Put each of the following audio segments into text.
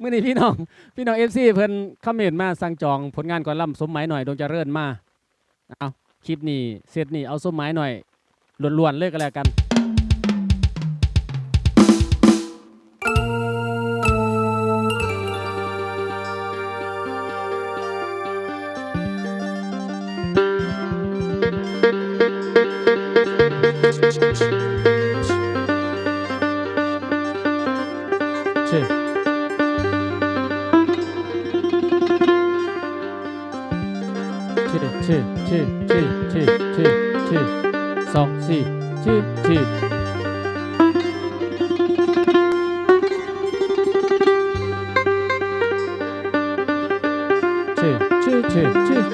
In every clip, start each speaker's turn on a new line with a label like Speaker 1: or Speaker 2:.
Speaker 1: มื่อนี้พี่น้อง พี่น้องเอฟซีเพิ่นคอมเมนต์มาสั่งจองผลงานก่อนล่ำสมหมายหน่อยดวงเจริญมาเอาคลิปนี้เสร็จนี่เอาสมหมายหน่อยล้วนๆเลยก็แล้วกัน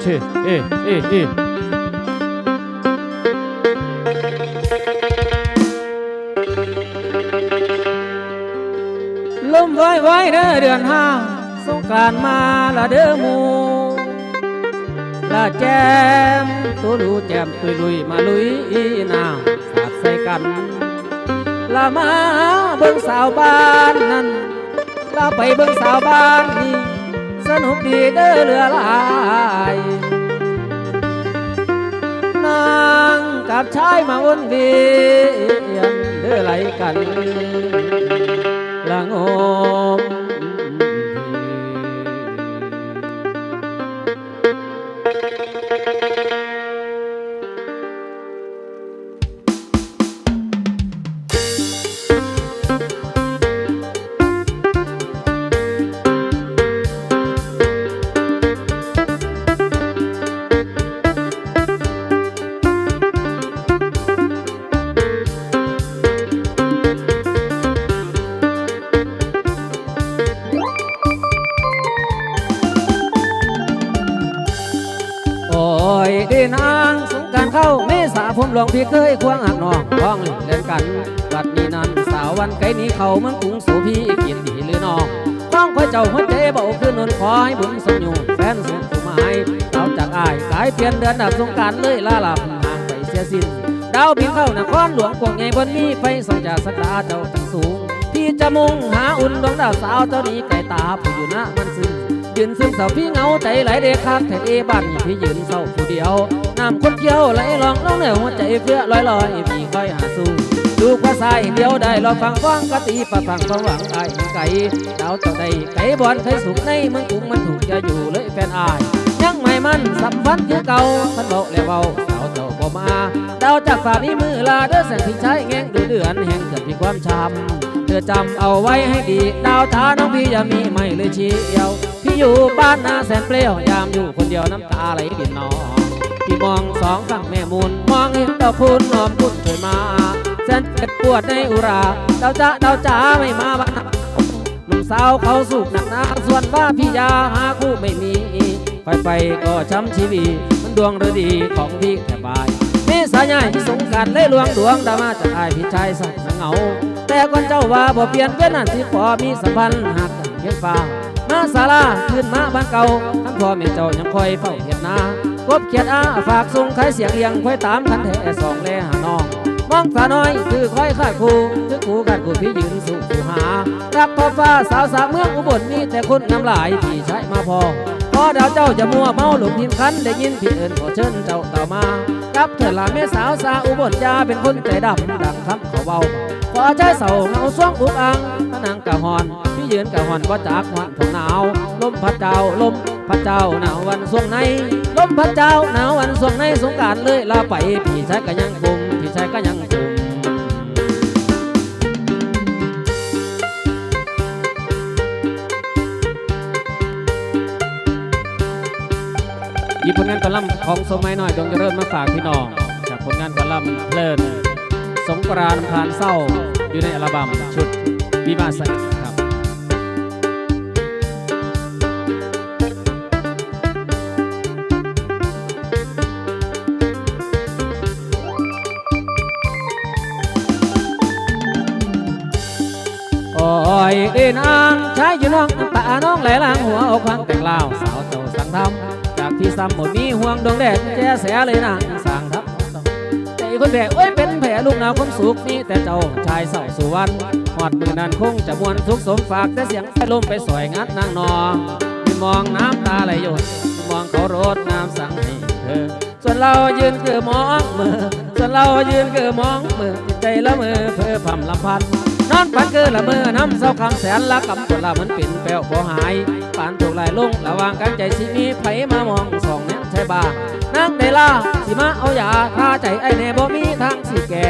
Speaker 1: ชื่อชื่อชื่อเอเอเอลมไว้ไว้เด้อเดือนห้าสงกรานมาละเด้อหมูละแจมตัวดูแจมตุยลุยมาลุยน้ำสาดใส่กันละมาเบิ่งสาวบ้านนั้นละไปเบิ่งสาวบ้านนี่สนุกดีเด้อเรือหลาย กับชายมาวนเวียนเดือไหลกันละงม ดีนางสงการเข้าเมษาผมหลวงพี่เคยควงหักน้องร้องเล่นกันบัดนี้นั้นสาววันไกลนี้เขามันกรุงโสพี่กินดีหรือน้องต้องคอยเจ้าหัวใจเบาขึ้นนนขอให้บุญสมอยู่แฟนสุขผู้หมายเราจากอายกลายเปลี่ยนเดือนดับสงการเลยลาลับห่างไปเสียสิ้นดาวบินเข้านครหลวงกวงใหญ่บนนี้ไฟส่องจากสักดาเจ้าจังสูงพี่จะมุ่งหาอุ่นดวงดาวสาวเจ้านี้ไก่ตาผู้อยู่น้ามันซึ้ง ยืนซึมเศร้าพี่เงาใจไหลเด็กคักแท้เอบ้านพี่ยืนเศร้าผู้เดียวน้ำคนเกี่ยวไหลลองลงเหนือหัวใจเพื่อลอยลอยพี่คอยหาสู้ดูกว่าสายเดียวได้รอฟังฟังกะตีประพังความหวังไอ้ไก่ดาวเจ้าใดไก่บอลเคยสูงในเมืองกรุงมันถูกจะอยู่เลยแฟนอายยังไม่มันสัมพันธ์คือเก่าพันเบาแล้วเบาสาวเจ้าบ่มาดาวจากฝ่านี้มือลาเด้อแสงพี่ชายแง่งดูเดือนแห่งเกิดพี่ความช้ำ เธอจำเอาไว้ให้ดี ดาวท้าน้องพี่อย่ามีไม่เลยเชียวพี่อยู่บ้านนาแสนเปรี้ยวยามอยู่คนเดียวน้ำตาไหลดินนองพี่มองสองฝั่งแม่มูลมองเห็นดอกคุณหอมคุณเคยมาแสนเจ็บปวดในอุราดาวจ้าดาวจ๋าไม่มาบ้านนาหนุ่มสาวเขาสูบหนักหนาส่วนว่าพี่ยาหาคู่ไม่มีไปไปก็ช้ำชีวิตมันดวงฤดีของพี่แค่บายเมษายนที่สงการเลยลวงดวงดามาจากอายพี่ชายใส่เหงา แต่ก่อนเจ้าว่าบ่เปลี่ยนเป็นนั่นที่อมีสัมพันธ์หักกันเพียงฟ้ามาศาลาขึ้นมาบ้านเก่าทั้งพ่อแม่เจ้ายังคอยเฝ้าเห็นนากบเขียดอาฝากส่งขายเสียงเลียงคอยตามคันแท่สองแลหาน้องมองสาน้อยคือคอยขาดคู่คือคู่ขาดคู่พี่ยืนสู่คู่หารักพ่อฟ้าสาวสาวเมืองอุบลมีแต่คนน้ำลายพี่ใช้มาพอพอดาวเจ้าจะมัวเมาหลงทิมคันได้ยินพี่เอิญขอเชิญเจ้าต่อมา กับเถิดลาแม่สาวสาอุบลยาเป็นคนใจดำดังคำเขาเบาขอใจเสาเงาสวงอุกอังพนังกะหอนพี่ยืนกะหอนว่าจากหวันงหนาวลมพัดเจ้าลมพัดเจ้าหนาววันสวงในลมพัดเจ้าหนาววันสวงในสงการเลยลาไปพี่ชายก็ยังคุมพี่ชายก็ยังคง ยิบผลงานกอลัมน์ของสมัยหน่อยดวงเจะเริ่มมาฝากพี่น้องจากผลงานกอลัมน์เพลินสงกรานต์ผ่านเศร้าอยู่ในอัลบั้มชุดวิมาสครับโอ้ยเดินอ่างชายอยู่น้องน้ำตาน้องไหลหลังหัวอกพังแต่งลาวสาวเจ้าสังทำจา ที่ซ้ำหมดมีห่วงดวงแดดแจ้แสเลยนางสั่งทำใจคนแผลโอ้ยเป็นแผลลูกหนาวความสุขนี่แต่เจ้าชายเศร้าสุวรรณหอดมือนั้นคงจะมวนทุกสมฝากแต่เสียงแต่ลมไปสวยงัดนางนอมองน้ำตาไหลหยดมองเขารดน้ำสั่งให้เธอส่วนเรายืนคือมองมือส่วนเรายืนคือมองมือจิตใจละมือเพื่อพำลำพันนอนปันคือละมือน้ำเศร้าคำแสนละกำตัวละมันเป็นแปลวบ่หาย ปานถูกไหลลงระว่างกันใจสิมีไผมามองสองแนวใช่บ้างนางได้ล่าสิมาเอายาทาใจไอ้แน่บ่มีทางสิแก่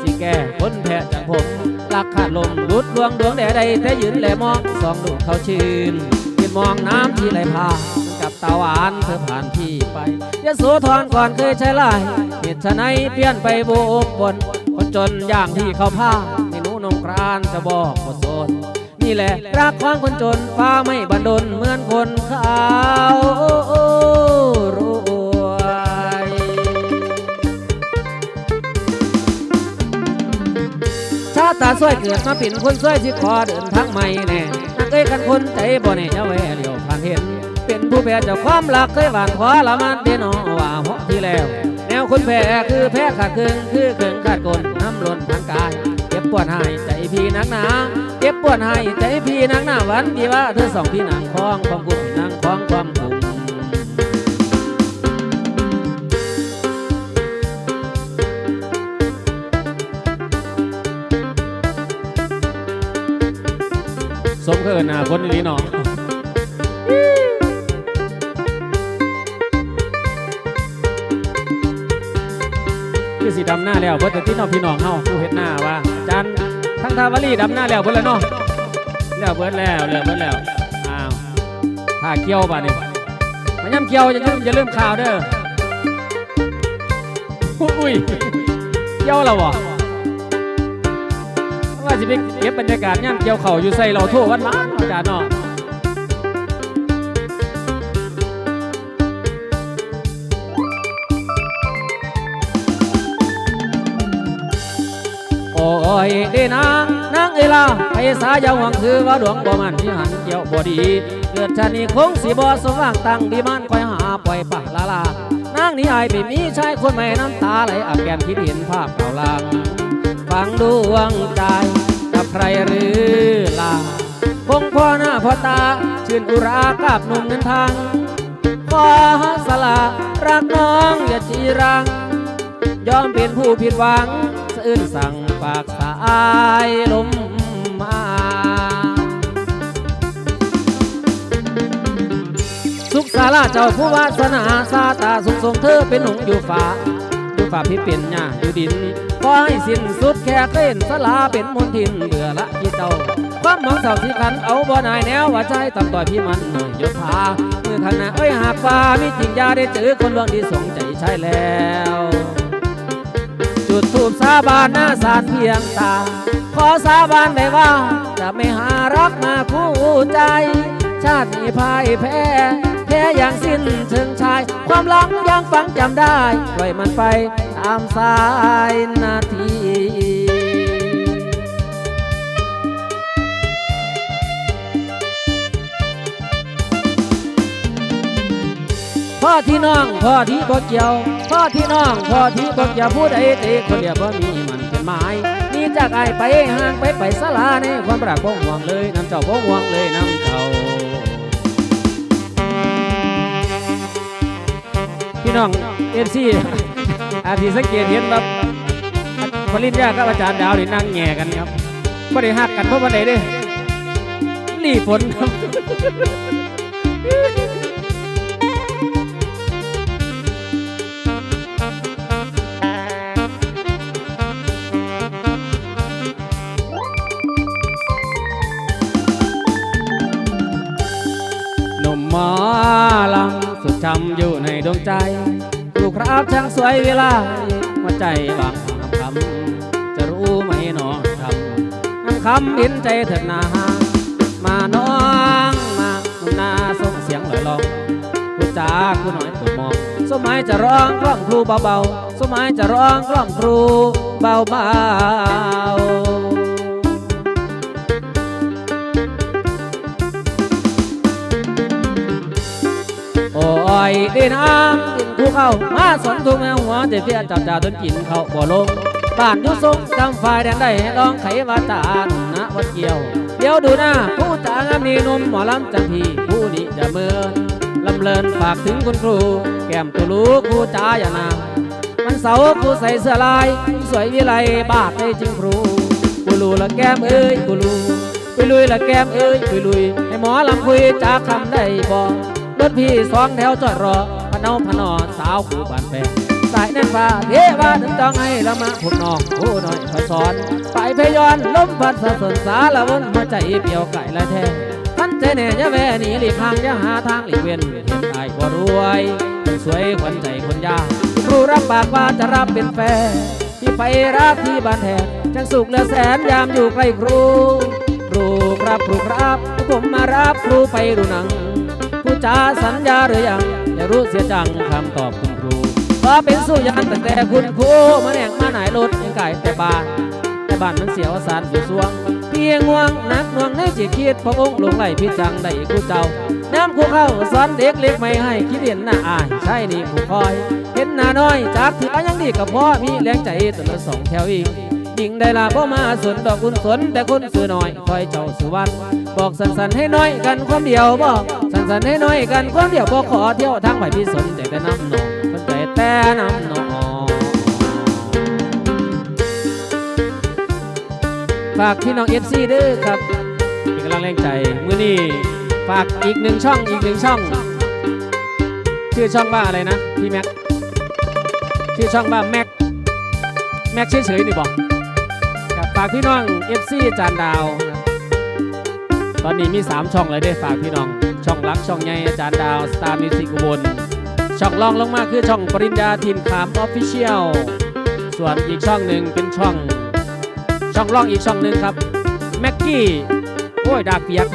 Speaker 1: สิแก่คนแพ้จากผมลักขาดลมรุดดวงดวงแดดใดแต่ยืนแลมองสองลูเขาชื่นยืนมองน้ำที่ไหลพากับตาหวานเธอผ่านพี่ไปยะโสธรก่อนเคยใช้ลายเหตุไฉนเปลี่ยนไปโบกบนคนจนอย่างที่เขาพาให้หนูนงกรานจะบอกบทโซ่ แหละ รักของคนจนฟ้าไม่บันดลเหมือนคนขาวรวยชาติตาสวยเกิดมาเป็นคนสวยที่ขอเดินทางใหม่แน่นักเอ้ยกันคนใจบ่แน่จะแวเหลียวผ่านเห็น เป็นผู้แพ้จากความรักเคยหวานขอละมันเดนอว่าเพราะที่แล้ว แนวคนแพ้คือแพ้ขาดครึ่งคือเกินขาดกลน้ำล้นทางกาย เจ็บปวดหายใจพี่นักหนา เจ็บปวดหายใจพี่นักหน้าวันที่ว่าเธอสองพี่นางคล้องความกุ้มนางคล้องความกุ้มสมเกินนะคนนี้เนาะคือสีดำหน้าแล้วเพิ่นจะที่น้องพี่น้องเฮาผู้เฮ็ดหน้าว่าจารย์ ทั้งทาวารีดำหน้าแล้วเพิ่นแล้วเนาะแล้วเพิ่นแล้วแล้วเพิ่นแล้วอ้าวถ้าเกี่ยวป่ะนี่มาย่ำเกี่ยวอย่าลืมอย่าลืมข่าวเด้ออุ้ยเกี่ยวแล้ววะว่าสิไปเก็บบรรยากาศย่ำเกี่ยวเข่าอยู่ใส่เราทั่ววันมาอาจารย์เนาะ อยเด้นางนางเอลาไปสายาวหวังคือว่าดวงบ่มันที่หันเกี่ยวบ่ดีเกิดชานี้คงสิบ่สว่างตั้งดีมันคอยหาปล่อยปะลาลานางนี่อายไปมีชายคนใหม่น้ำตาไหลอาบแก้มคิดเห็นภาพเก่าลางฟังดวงใจกับใครหรือล่ะคงพ่อหน้าพ่อตา ชื่นอุรากับหนุ่มเงินทางขอสละรักน้องอย่าจีรัง ยอมเป็นผู้ผิดหวัง สะอื้นสั่ง ปากสายลมมาสุขศาลาเจ้าผู้วาสนาซาตาสุขสมเธอเป็นหงอยู่ฝาอยู่ฝาพิเป็นหญ้าอยู่ดินขอให้สิ้นสุดแค่เต้นสลาเป็นมนทินเบื่อละที่เจ้าความหวังเสาที่ขันเอาบ่นายแนวว่าใจต่ำต่อยพี่มันหน่อยยศพามือทางนาเอ้ยหากฟ้ามีจริงยาได้เจอคนดวงดีสงใจใช่แล้ว จุดทูบสาบานหน้าสารเพียงตา ขอสาบานได้ว่า จะไม่หารักมาคู่ใจ ชาตินี้พ่ายแพ้ แพ้อย่างสิ้นเชิงชาย ความหลังยังฟังจำได้ ปล่อยมันไปตามสายนาทีพ่อที่น้องพ่อที่บ่เกี่ยว พ่อที่น้องพ่อที่บ่เกี่ยวผู้ใดเตะคนเดียวบ่มีมันเป็นหมายนี่จากไอายไปห่างไปไปสลาในความรักบ่ห่วงเลยน้ำเจ้าบ่ห่วงเลยน้ำเจ้าพี่น้องเอฟซีอาทิสังเกตเห็นแบบปริญญากับอาจารย์ดาวนี่นั่งแง่กันครับไม่ได้หักกันเพราะวันไหนเด้หลีฝนครับำสุดจำอยู่ในดวงใจครูครับช่างสวยเวลาหัวใจบางคำจะรู้ไหมน้องคำน้ำคำเห็นใจเถิดนามาน้องมาหนุ่มนาส่งเสียงลอยลองพูดจาครูน้อยปวดมองสมัยจะร้องกล้อมครูเบาๆสมัยจะร้องกล้อมครูเบาๆ อ้ยเดินอ้างกินคู่เข้ามาสนทุกแมวหัวใจเพียจับจ่าจนกินเขาบ่ลงบ้านยุทรงจำฝ่ายแดนได้ให้ลองไขวาจาณวัดเกี่ยว เดี๋ยวดูหน้าผู้จางามนีนุ่มหมอลำจันทีผู้นี้จะเมินลำเลินฝากถึงคุณครู แก้มตุลูครูจ้าอย่านางมันเสาร์ครูใส่เสื้อลาย สวยวิไลบาดได้จริงครูกูรูละแก้มเอ้ยกูรูไปลุยละแก้มเอ้ยไปลุยให้หมอลำคุยจากคำได้บอก รถพี่สองแถวจอดรอพะเนาพะนอสาวขู่บานแฟนสายนั่นฟ้าเทวาถึงจองให้ละมาพวกน้องผู้น้อยพสอนไปพยอนลมพัดสะสนสาละวนหัวใจเปียวไก่ละแท้ท่านใจแน่ยะแวหนีหลีกทางยะหาทางหลีกเว้นเห็นไอ้บ่รวยสวยขวัญใจคนยากครูรับปากว่าจะรับเป็นแฟนที่ไปรับที่บ้านแทนจังสุขเหลือแสนยามอยู่ใกล้ครูครูครับครูครับผมมารับครูไปดูหนัง จ้าสัญญาหรือยังอย่ารู้เสียจังคำตอบคุณครูว่าเป็นสู้ยันตั้งแต่คุณครูมาแหน่งมาไหนรถยังไก่แต่บานแต่บ้านมันเสียวสารผู้สวงเพียงง่วงนักนวงในจิตคิดพระองค์ลงไหลพิจังได้กูเจ้าน้ำกูเข้าสอนเด็กเล็กไม่ให้คิดเห็นหน้าอายใช่นี่กูคอย เห็นหน้าน้อยจากที่อยังดีกับพ่อมีแรงใจตัวละสองแถวอีกยิงได้ลาพ่อมาสนดอกคุณสนแต่คนซื้อน้อยคอยเจ้าสุวรรณ บอกสันสันๆให้น้อยกันความเดียวบอกสันสันๆให้น้อยกันความเดียวบอกขอเที่ยวทางไปพี่สนใจแต่น้ำหนองสนใจแต่น้ำหนองฝากพี่น้องเอฟซีด้อครับเป็นกำลังแรงใจมือนี้ฝากอีกหนึ่งช่องอีกหนึ่งช่อง ชื่อช่องว่าอะไรนะพี่แม็กชื่อช่องว่าแม็กแม็กเฉยๆนี่บอกฝากพี่น้องเอฟซีจานดาวนะ ตอนนี้มี 3 ช่องเลยได้ฝากพี่น้อง ช่องรักช่องใหญ่อาจารย์ดาวสตาร์มิวสิกอุบลช่องรองลงมาคือช่องปริญญาทินคามออฟฟิเชียลส่วนอีกช่องหนึ่งเป็นช่อง ช่องร่องอีกช่องหนึ่งครับแม็กกี้โอ้ยดากเปียก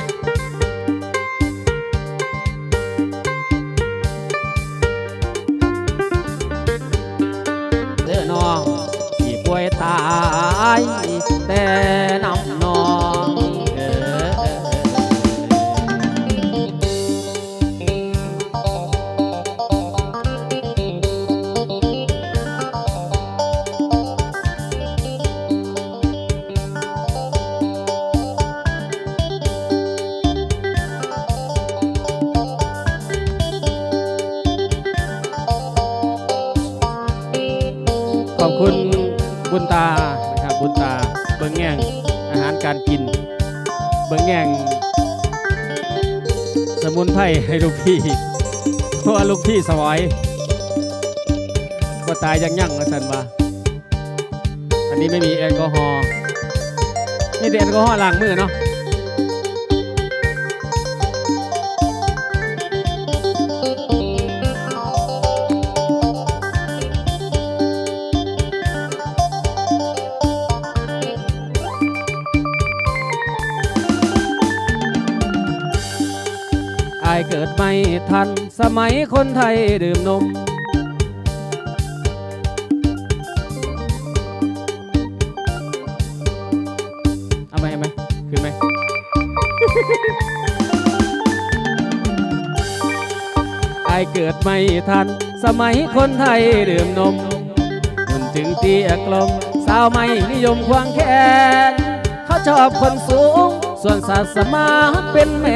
Speaker 1: พี่พว่าลูกพี่สวอยว่าตายยังยั่งนะสันว่าอันนี้ไม่มีแอลกอฮอล์ไม่ได้แอลกอฮอล์ล้างมือเนาะ ทันสมัยคนไทยดื่มนม เอาไหมเอาไหมขึ้นไหมอายเกิดไม่ทัน สมัยคนไทยดื่มนมคนถึงเตียกลม สาวไม่นิยมควงแขนเขาชอบคนสูง ส่วนศาสมาเป็นแม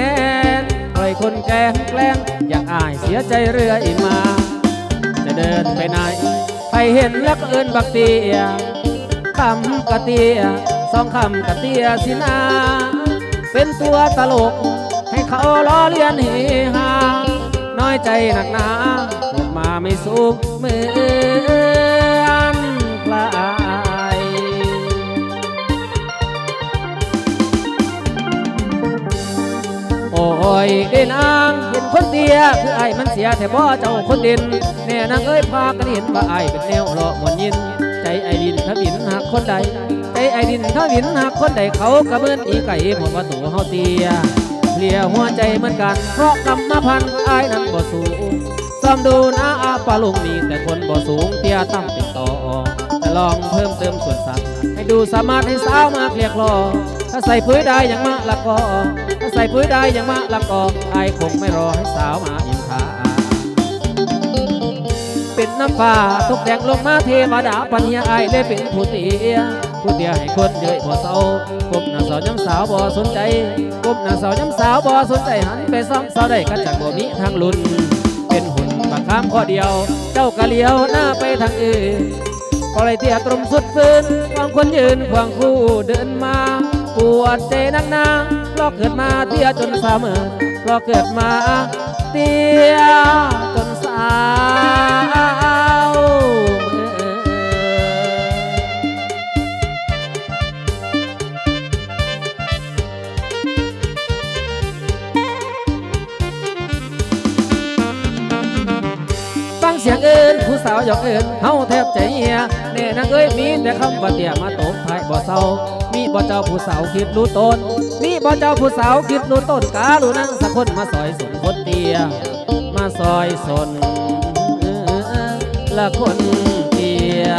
Speaker 1: น ปล่อยคนแกล้งแกล้งอยากอายเสียใจเรื่อยมา จะเดินไปไหนใครเห็นแล้วก็เอินบักเตียคำกะเตียสองคำกะเตียสินา เป็นตัวตลก ให้เขาล้อเลียนเฮฮาน้อยใจหนักหนาเกิดมาไม่สุขเมือ ยเด่นอ่างเห็นคนเตียคือไอ้มันเสียแต่บ่เจ้าคนเด่นแน่นางเอ้ยพากันเห็นว่าไอ้เป็นแนวเลาะมนยิน ใจไอ้ดินทวินหักคนใดใจไอ้ดินทวินหักคนใดเขากระเมินอีไก่หมดว่าตัวเฮาเตียเพลียหัวใจเหมือนกัน เพราะกรรมพันธ์ไอ้นั้นบ่สูงซ้อมดูนะอาปาลุงมีแต่คนบ่สูงเตียตั้มติดต่อจะลองเพิ่มเติมส่วนสัตว์ให้ดูสามารถให้สาวมาเกลียกลอ ถ้าใส่ปุ๋ยได้อย่างมะละกอถ้าใส่ปุ๋ยได้อย่างมะละกอไอคงไม่รอให้สาวมาอินทาเปเป็นน้ำฟ้าทุกแดงลงมาเทวดาปัญญาไอเลยเป็นผู้เตียผู้เตียให้คนเยอะบ่เศร้ากบหน้าสาวย้ำสาวบ่สนใจกบหน้าสาวย้ำสาวบ่สนใจหันไปซ่อมสาวได้กันจากบ่มีทางลุนเป็นหุ่นปากคามข้อเดียว เจ้ากะเลียวหน้าไปทางอื่นก็เลยเตียตรมสุดฟืนควางคนยืนควางคู่เดินมา ปวดใจนักหนาเพราะเกิดมาเตี้ยจนสามอเพราะเกิดมาเตี้ยจนสาวฟังเสียงเอินผู้สาวหยอกเอินเฮาแทบใจเหีย แน่นางเอ้ยมีแต่คำว่าเตี่ยมาตบท้ายบ่เศร้า มีบ่เจ้าผู้สาวคิดรู้ตน มีบ่เจ้าผู้สาวคิดรู้ต้นการู้นั่งสักคนมาซอยสนคนเตียมาซอยสนละคนเตีย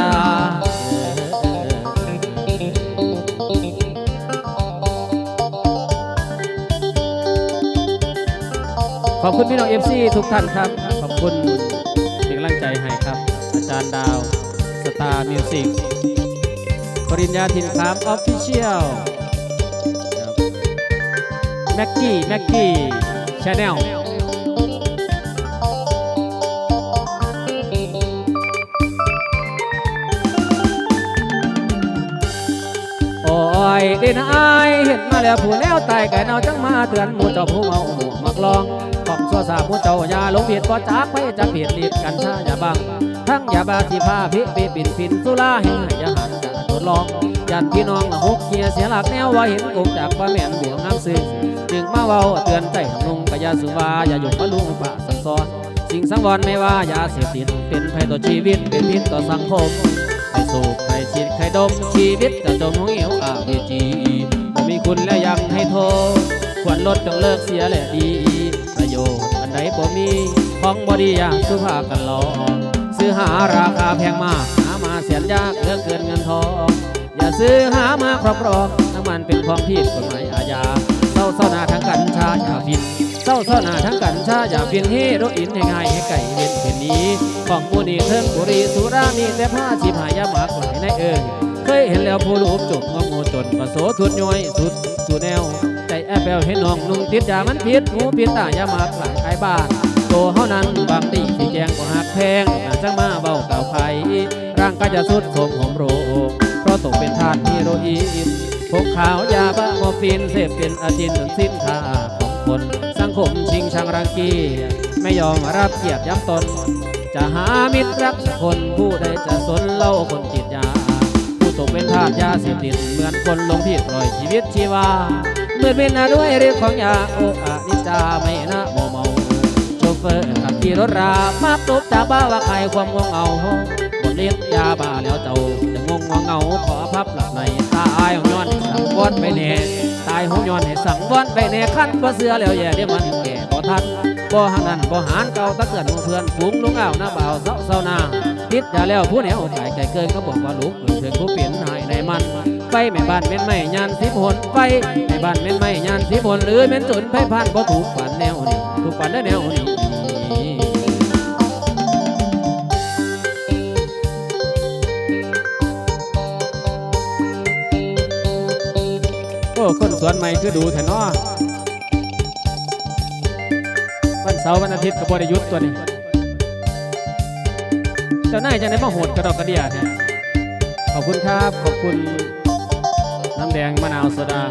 Speaker 1: ขอบคุณพี่น้องเอฟซีทุกท่านครับ ขอบคุณเป็นกำลังใจให้ครับ อาจารย์ดาว ตามิวสิกปริญญาทินครับออฟฟิเชียลแม็กกี้แม็กกี้ชาแนลโอ้ยเด่นอายเห็นมาแล้วผู้แล้วตายไก่เนาจังมาเตือนหมู่เจ้าผู้เมาหมู่มักลองของสัวสาผู้เจ้ายาหลงผิดก็จากไปจากผิดลิดกันชาอย่าบัง ทั้งยาบาสิพาพิปิปินฟินสุราให้ยอย่าหันจะทดลองยันพี่น้องละหกเกียเสียหลักแนวว่าเห็นกงจากว่าแม่นบวงน้ำซึ้งจึงมาเว้าเตือนใจทำนุงกะยาสุวาอย่าหยงมาลุงปะสังซ้อนสิ่งสังวรไม่ว่ายาเสพติดเป็นภัยต่อชีวิตเป็นพิษต่อสังคมใครสูบใครฉีดใครดมชีวิตจะจมหงเหวอาวีจีบมีคุณแล้วยังให้โทษควรลดจงเลิกเสียแหละดี ประโยชน์อันใดบ่มีของบอดีอย่างสุภาพกันลอก ซื้อหาราคาแพงมากหามาเสียนยากเลือกเกินเงินทอง อย่าซื้อหามาครอบครองน้ำมันเป็นของผิดกฎหมายอาญาเศร้าเศร้าหนาทั้งกัญชาอย่าฟินเศร้าเศร้าหนาทั้งกัญชาอย่าฟินเฮโรอีนให้ง่ายให้ไก่เว้นเป็นนี้ ของผู้นี้เทิงบุรีสุรามีแต่ผ้าชีพหายาหมากไหลในเอ่ยเคยเห็นแล้วผู้รูปจบงองูจนประโสทุดย้อยสุดสู่แนว ใจแอบแปวให้น้องนุ่งติดยามันพิษหูพิษตายาหมากหลายขายบ้าน โตเฮานั้นบางตีที่แจงก็หักแพงน่าจังมาเบาเก่าไผร่างก็จะสุดโทมหอมโรคเพราะตกเป็นทาสฮีโรอีนพกขาวยาบ้ามอฟีนเสพเป็นอาจินจนสิ้นค่าของคน สังคมชิงชังรังกีไม่ยอมรับเกียรติย้ำตน จะหามิตรรักสักคนผู้ใดจะสนเล่าคนติดยา ผู้ตกเป็นทาสยาเสพติดเหมือนคนลงผิดปล่อยชีวิตชีวาเมื่อเป็นอาด้วยฤทธิ์ของยาโอ้อานิจจาไม่นะโมม เฟอร์ขับขี่รถรามาตบจากบ้าว่าใครความงงเอาบทเลี้ยงยาบ้าแล้วเจ้าจะงงงงเงาขอพับหลับในตาอายของย้อนสังวอนไปแน่ตายหงย้อนให้สังวอนไปแน่ขั้นบ่เสือแล้วแย่เดี๋ยวมันแก่บ่ทันบ่หันนั่นบ่หานเก่าตะเกินเพื่อนฝูงลุงอ้าหน้าบ่าวเศร้าเศร้าหน้าติดยาแล้วผู้แนวตายไก่เกินก็บอกว่าลูกเพื่อนผู้เปลี่ยนหายในมันไปแม่บ้านแม่นไม่ยานสิบหนไปแม่บ้านแม่นไม่ยานสิบหนหรือแม่นจนไพ่พันบ่ถูกปันแนวนี้ถูกปันได้แนวนี้ โอ้คนสวนใหม่คือดูแถนอวันเสาร์วันอาทิตย์กับบริยุทธ์ตัวนี้เจ้านายจะได้มาโหดกระดอกกระเดียเนี่ยขอบคุณครับ ขอบคุณน้ำแดงมะนาวโซดา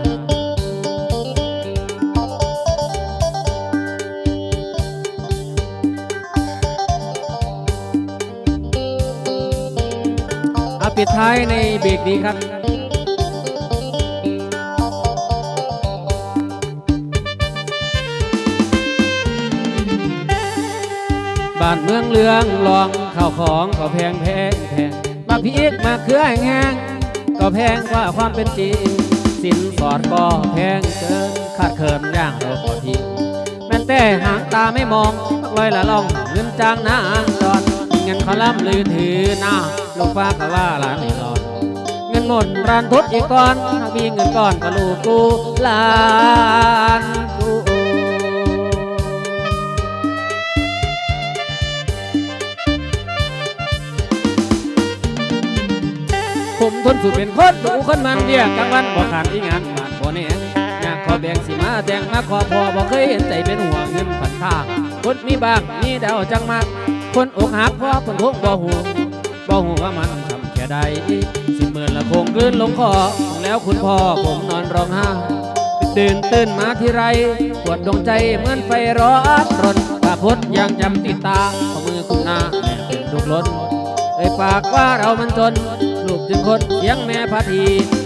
Speaker 1: อาปิดท้ายในเบรกนี้ครับ บ้านเมืองเลืองลองข้าวของก็แพงแพงแพงมาพริกมาเขือแห้งก็แพงกว่าความเป็นจริง สินสอดก็แพงเกินขาดเคินอย่างเราก็ทิ้งแม้แต่หางตาไม่มองลอยละล่องเงินจ้างนางดอนเงินเขาล่ำลือถือหน้า ลูกฟ้าก็ว่าหลังหลอนเงินหมดรันทดอีกก้อนถ้ามีเงินก้อนก็ลูกกูหลานกูผมทนสุดเป็นคนดูคนมันเดียกกลางวันบ่ขาดอีงานขาดบ่แนี้ยากขอแบ่งสิมาแต่งมาขอพอบ่เคยเห็นใจเป็นห่วงเงินผันทางคนมีบางมีดาวจังมากคนอกหักพอคนทุกบ่หู บ่หูว่ามันทำแค่ใดสิหมื่นละคงกลืนลงคอแล้วคุณพ่อผมนอนร้องไห้ตื่นตื่นมาทีไรปวดดวงใจเหมือนไฟร้อนรนตาพดยังจำติดตาขอมือคุมหน้าแม่เป็นลูกล้นเอ่ยปากว่าเรามันจน ลูกจึงคนเสียงแม่พาที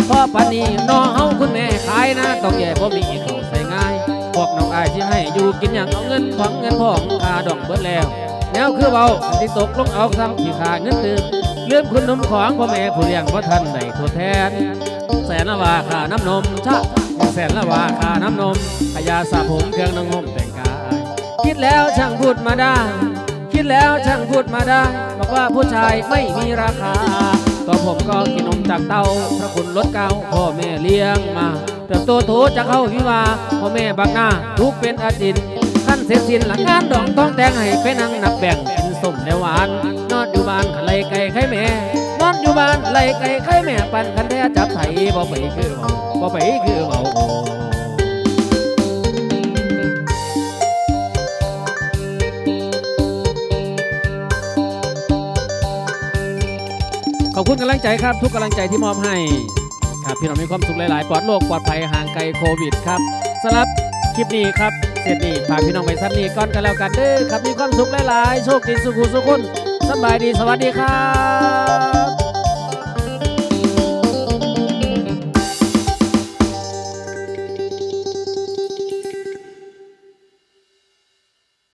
Speaker 1: พ่อปานีน้องเฮาคุณแม่ขายนะต้องแย่บ่มีเขาใส่ง่าย พวกน้องอายที่ให้อยู่กินอย่างเอาเงินของเงินทองคาดอกเบิดแล้ว แนวคือเบาที่ตกลงเอาซ้ำที่ขาเงินตื่นเลื่อมคุณนมของพ่อแม่ผู้เลี้ยงพ่ทันได้ทดแทน แสนละว่าค่าน้ำนมชะแสนละว่าค่าน้ำนมขยาสระผมเครื่องน้ำนมแต่งกาย คิดแล้วช่างพูดมาได้ คิดแล้วช่างพูดมาได้ บอกว่าผู้ชายไม่มีราคาตัวผมก็กินนมจากเต้าพระคุณลดเกาพ่อแม่เลี้ยงมาเติบโตโถจะเข้าวิวาพ่อแม่บักหน้าทุกเป็นอาจิน เสร็จสิ้นหลังงานดองต้องแต่งให้ไปนั่งนับแบ่งกินส้มและหวาน นอนอยู่บ้านไล่ไก่ไข่แม่ นอนอยู่บ้านไล่ไก่ไข่แม่ปั่นคันแท้จับไถบ่ไปคือเมาบ่ไปคือเมาขอบคุณกำลังใจครับ ทุกกำลังใจที่มอบให้ครับพี่น้องมีความสุขหลาย ๆ ปลอดโรคปลอดภัยห่างไกลโควิดครับสำหรับคลิปนี้ครับ เสร็จนี่ฝากพี่น้องไปซ้ำนี้ก่อนกันแล้วกันเด้อครับมีความสุขหลายๆ โชคดีสุขุสุขุนสบายดีสวัสดีครับ